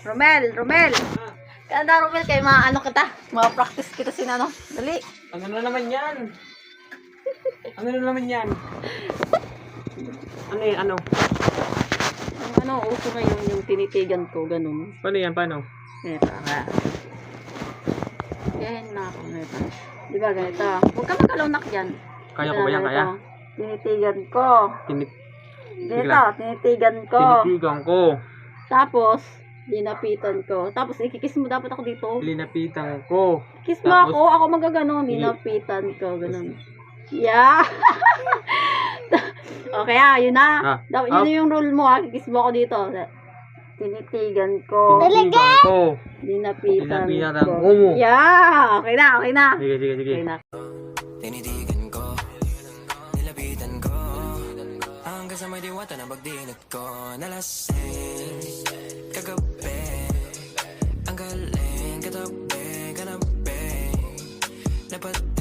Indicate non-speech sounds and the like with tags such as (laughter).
Romel, Romel. Kanda Romel kay mga ano kita, mga practice kita sinano. Dali. Ano na naman yan? Ano na naman yan? Ano yan? Ano? Ang ano, uso ngayon yung tinitigan ko, ganun. Paano yan? Paano? Ganito, ha. Yan na ako, ganito. Di ba ganito? Huwag ka magalaw nak dyan. Kaya ko ba yan? Kaya? Tinitigan ko. Tinit Ganito, tinitigan ko. tinitigan ko. Tapos, dinapitan ko. Tapos, ikikis mo dapat ako dito. Linapitan ko. Kiss mo Tapos- ako, ako magaganon. Dinapitan ko, ganun. Yeah. (laughs) okay, ah, yun na. Ah, Dapat, ah. yun na yung rule mo, ah. Kiss mo ako dito. Tinitigan ko. Tinitigan ko. Dinapitan Dinapitan ko. ko mo. Yeah. Okay na, okay na. Sige, sige, sige. Okay na. Tinitigan ko, nilapitan ko Hanggang sa may diwata na pagdinat ko Nalasing, kagabi Ang galing, katabi, kanabi Dapat